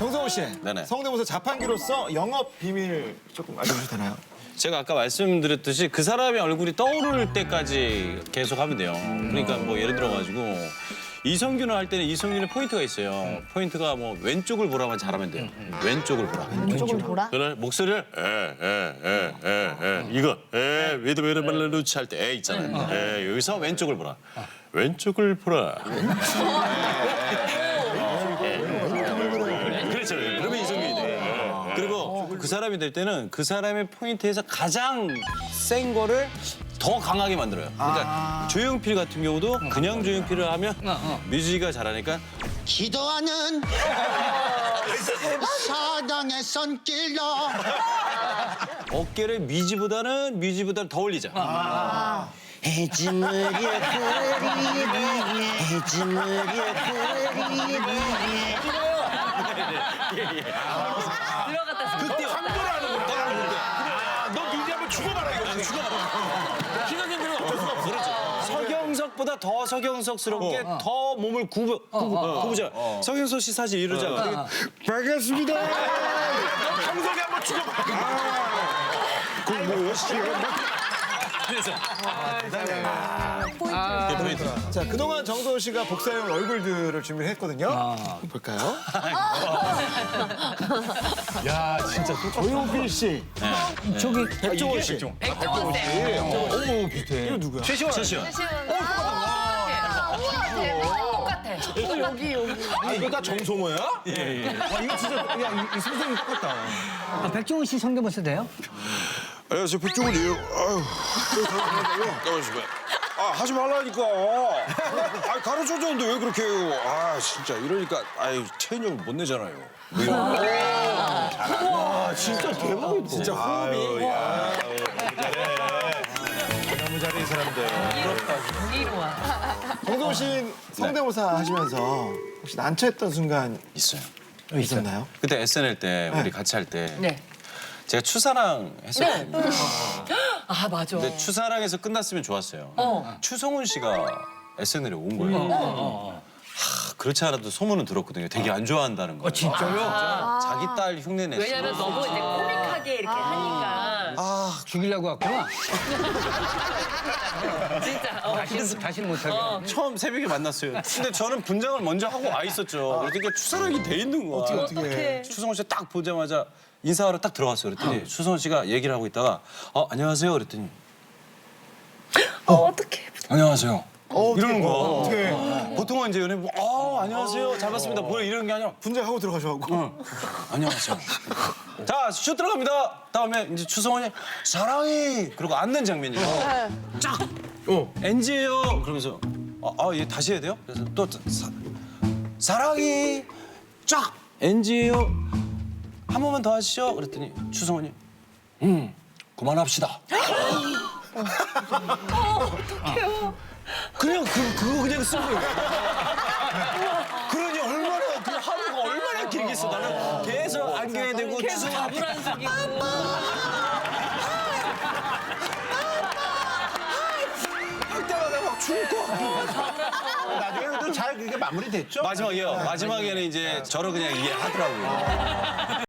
정성호 씨, 네네. 성대모사 자판기로서 영업 비밀 조금 알려주셔도 되나요? 제가 아까 말씀드렸듯이 그 사람의 얼굴이 떠오를 때까지 계속 하면 돼요. 그러니까 뭐 예를 들어가지고 이성균을 할 때는 이성균의 포인트가 있어요. 포인트가 뭐 왼쪽을 보라만 잘하면 돼요. 왼쪽을 보라. 왼쪽을 보라? 그래 목소리를 에에에에에 이거 에 왜도 왜도 말로 루치 할 때 에 있잖아요. 에 여기서 왼쪽을 보라. 왼쪽을 보라. 그렇죠. 그러면 이성균이 돼. 그리고 그 사람이 될 때는 그 사람의 포인트에서 가장 센 거를 더 강하게 만들어요. 그러니까 조용필 같은 경우도 그냥 조용필을 하면 뮤지가 잘하니까 기도하는 사랑의 손길로 어깨를 뮤지보다는 뮤지보다 더 올리자. 해지물이 흐리니 해지물이 흐리니 그때 황도라는 거너 미리 한번 죽어봐라 이거. 죽어봐라. 희극인들은 어쩔 수가 없어. 그렇죠. 서경석보다 더 서경석스럽게 더 몸을 구부, 구부, 구부자. 서경석 씨 사실 이러잖아. 반갑습니다. 정성이 한번 죽어봐. 그래서 자, 그동안 정성호 씨가 복사용 얼굴들을 준비했거든요. 볼까요? 야, 진짜 또 조용필 씨. 저기 백종원 씨. 백종원 쌤. 어머, 비슷해. 이거 누구야? 최시원. 똑같아. 아, 이거 다 정성호야? 예, 예. 아, 이거 진짜, 야, 이, 이 선생님 똑같다. 아, 백종원 씨 성대모사 돼요? 안녕하세요 백종원이에요. 아유, 가만 있어봐. 아 하지 말라니까. 아 가르쳐줬는데 왜 그렇게 해요? 아 진짜 이러니까 아유 체인 형 못 내잖아요. 아, 진짜 대박이다. 진짜 호흡이. 너무 잘해, 이 사람들. 이리와. 정성호 씨 성대모사 하시면서 혹시 난처했던 순간 있어요. 있었나요? 그때 SNL 때 우리 같이 할 때 네. 제가 추사랑 했었거든요. 아 맞아. 근데 추사랑에서 끝났으면 좋았어요. 어. 추성훈 씨가 SNL에 온 거예요. 하, 그렇지 않아도 소문은 들었거든요. 되게 안 좋아한다는 거예요. 진짜요? 자기 딸 흉내 냈어. 왜냐면 너무 이제 코믹하게 이렇게 하니까 죽이려고 왔구나. 진짜. 어, 다시 다시 못하게. 처음 새벽에 만났어요. 근데 저는 분장을 먼저 하고 와 있었죠. 그러니까 추사랑이 돼 있는 거야. 어떻게? 추성훈 씨 딱 보자마자 인사하러 딱 들어갔어요. 그랬더니 추성훈 씨가 얘기를 하고 있다가 어, 안녕하세요. 그랬더니 어, 어떡해. 안녕하세요. 이러는 거야. 어떻게 보통은 이제 연예 뭐, 어, 안녕하세요. 잘 봤습니다. 뭐 이런 게 아니라 분장하고 들어가셔갖고. 안녕하세요. 자, 쇼 들어갑니다. 다음에 이제 추성원이 사랑이 그리고 앉는 장면이에요. 쫙. 어. NG예요. 그러면서 아, 아, 얘 다시 해야 돼요? 그래서 또 사, 사랑이 쫙. NG예요. 한 번만 더 하시죠. 그랬더니 추성원이 음, 그만합시다. 어떡해요. 그냥 그 그거 그냥 쓴 거예요. 그러니 얼마나 그 하루가 얼마나 길겠어. 나는 계속 안경에 대고 계속 추성원 가불안숙이고. 할 때마다 막 죽을 것 같고. 나중에 또잘 그게 마무리됐죠? 마지막이요. 마지막에는 이제 저를 그냥 이해하더라고요.